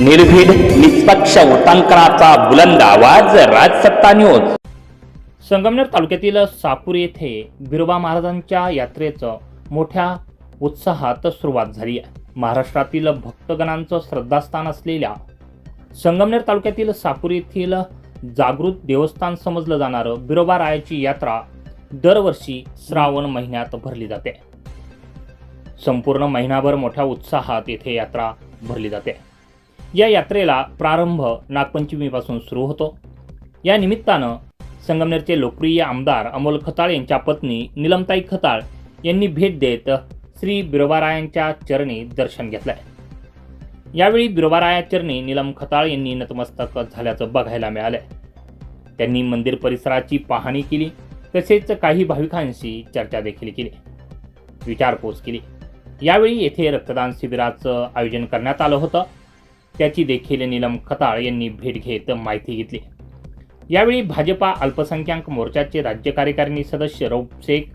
निर्भीड निष्पक्ष उटांकनाचा बुलंद आवाज राजसत्ता न्यूज संगमनेर तालुक्यातील सापूर येथे बिरोबा महाराजांच्या यात्रेचं मोठ्या उत्साहात सुरुवात झाली आहे. महाराष्ट्रातील भक्तगणांचं श्रद्धास्थान असलेल्या संगमनेर तालुक्यातील सापूर येथील जागृत देवस्थान समजलं जाणारं बिरोबा रायाची यात्रा दरवर्षी श्रावण महिन्यात भरली जाते. संपूर्ण महिनाभर मोठ्या उत्साहात येथे यात्रा भरली जाते. या यात्रेला प्रारंभ नागपंचमीपासून सुरू होतो. या निमित्तानं संगमनेरचे लोकप्रिय आमदार अमोल खताळ यांच्या पत्नी निलमताई खताळ यांनी भेट देत श्री बिरोबारायांच्या चरणी दर्शन घेतलंय. यावेळी बिरोबाराया चरणी निलम खताळ यांनी नतमस्तक झाल्याचं बघायला मिळालंय. त्यांनी मंदिर परिसराची पाहणी केली तसेच काही भाविकांशी चर्चा देखील केली. विचारपूस केली. यावेळी येथे रक्तदान शिबिराचं आयोजन करण्यात आलं होतं. त्याची देखील नीलम खताळ यांनी भेट घेत माहिती घेतली. यावेळी भाजपा अल्पसंख्याक मोर्चाचे राज्य कार्यकारिणी सदस्य रौफ शेख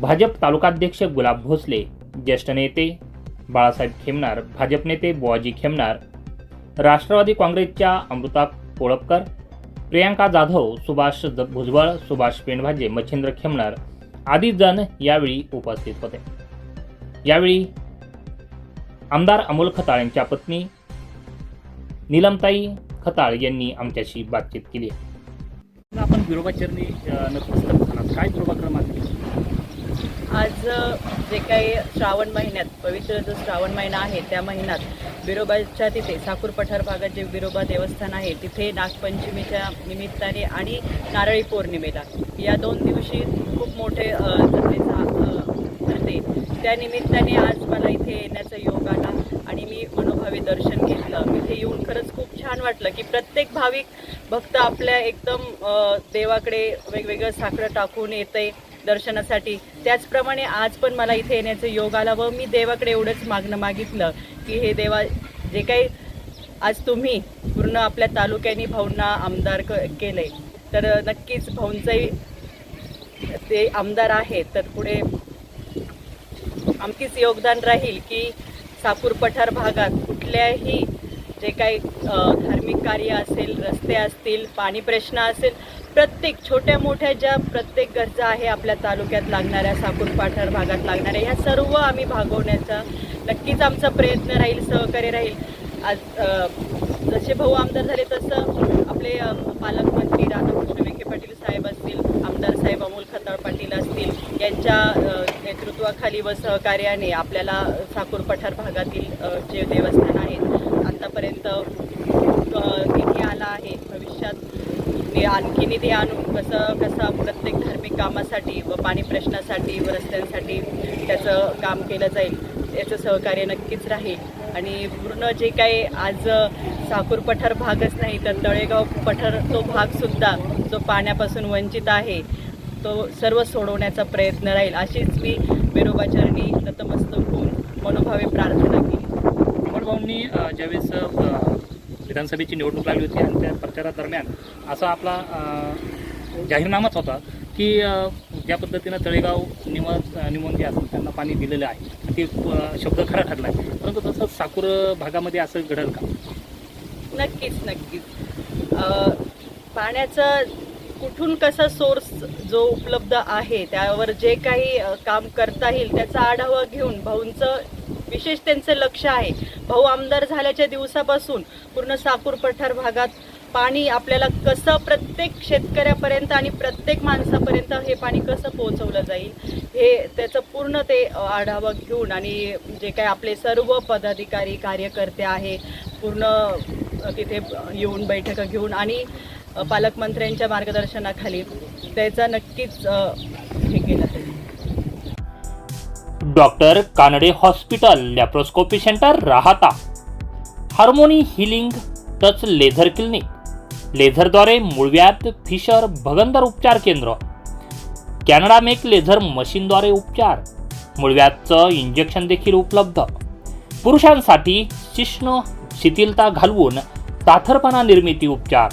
भाजप तालुकाध्यक्ष गुलाब भोसले ज्येष्ठ नेते बाळासाहेब खेमनार भाजप नेते बुवाजी खेमनार राष्ट्रवादी काँग्रेसच्या अमृता कोळपकर प्रियांका जाधव सुभाष भुजबळ सुभाष पेंडभाजे मच्छिंद्र खेमनार आदी जण यावेळी उपस्थित होते. यावेळी आमदार अमोल खताळ यांच्या पत्नी नीलमताई खताळ यांनी आमच्याशी बातचीत केली. आपण बिरोबा चरणी नतमस्तक झालात. काय क्रमांक आज जे काही श्रावण महिन्यात पवित्र जो श्रावण महिना आहे त्या महिन्यात बिरोबाच्या तिथे साकूर पठार भागात जे बिरोबा देवस्थान आहे तिथे नागपंचमीच्या निमित्ताने आणि नारळी पौर्णिमेला या दोन दिवशी खूप मोठे करते. त्या निमित्ताने आज मला इथे येण्याचा योग आला आणि मी मनोभावे दर्शन घेतलं. इथे येऊन खरंच खूप छान वाटलं की प्रत्येक भाविक भक्त आपल्या एकदम देवाकडे वेगवेगळं साखरं टाकून येते दर्शनासाठी. त्याचप्रमाणे आज पण मला इथे येण्याचा योग आला व मी देवाकडे एवढंच मागणं मागितलं की हे देवा जे काही आज तुम्ही पूर्ण आपल्या तालुक्याने भाऊंना आमदार क केलंय तर नक्कीच भाऊंचाही ते आमदार आहेत तर पुढे आमकीच योगदान राहील की सापूर पठार भागात कुठल्याही जे काही धार्मिक कार्य असेल रस्ते असतील पाणी प्रश्न असेल प्रत्येक छोट्या मोठ्या ज्या प्रत्येक गरजा आहे आपल्या तालुक्यात लागणाऱ्या सापूर पाठार भागात लागणाऱ्या ह्या सर्व आम्ही भागवण्याचा नक्कीच आमचा प्रयत्न राहील सहकार्य राहील. आज जसे भाऊ आमदार झाले तसं आपले पालकमंत्री राधाकृष्ण विखे पाटील साहेब असतील आमदार साहेब अमोल खताळ पाटील असतील यांच्या नेतृत्वाखाली व सहकार्याने आपल्याला साकूर पठार भागातील जे देवस्थान आहेत आतापर्यंत निधी आला आहे. भविष्यात आणखी निधी आणून कसं कसं प्रत्येक धार्मिक कामासाठी व पाणी प्रश्नासाठी व रस्त्यांसाठी त्याचं काम केलं जाईल याचं सहकार्य नक्कीच राहील. आणि पूर्ण जे काही आज साकूर पठार भागच नाही तर तळेगाव पठार तो भागसुद्धा जो पाण्यापासून वंचित आहे तो सर्व सोडवण्याचा प्रयत्न राहील. अशीच मी बिरोबाचरणी नतमस्तक होऊन मनोभावे प्रार्थना केली. अमोल भाऊंनी अ, ज्यावेळेस विधानसभेची निवडणूक लागली होती आणि त्या प्रचारादरम्यान असा आपला जाहीरनामाच होता की ज्या पद्धतीनं तळेगाव निम निमोन जे असतात त्यांना पाणी दिलेलं आहे. ते शब्द खरा ठरला आहे. परंतु तसं साकूर भागामध्ये असं घडेल का? नक्कीच नक्कीच. पाण्याचा कुठून कसा सोर्स जो उपलब्ध आहे त्यावर जे काही काम करता येईल त्याचा आढावा घेऊन भाऊंचं विशेष त्यांचं लक्ष आहे. भाऊ आमदार झाल्याच्या दिवसापासून पूर्ण साकूर पठार भागात पाणी आपल्याला कसं प्रत्येक शेतकऱ्यापर्यंत आणि प्रत्येक माणसापर्यंत हे पाणी कसं पोहोचवलं जाईल हे त्याचं पूर्ण ते आढावा घेऊन आणि जे काही आपले सर्व पदाधिकारी कार्यकर्ते आहे पूर्ण तिथे येऊन बैठका घेऊन आणि पालकमंत्र्यांच्या मार्गदर्शनाखाली त्याचा नक्कीच हे केलं. Doctor Kanade hospital laparoscopy centre Rahata. Harmony healing touch laser clinic. लेझरद्वारे मुळव्यात फिशर भगंदर उपचार केंद्र. कॅनडा मेक लेझर मशीनद्वारे उपचार. मुळव्यातचं इंजेक्शन देखील उपलब्ध. पुरुषांसाठी शिष्ण शिथिलता घालवून ताथरपणा निर्मिती उपचार.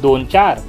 दोन चार.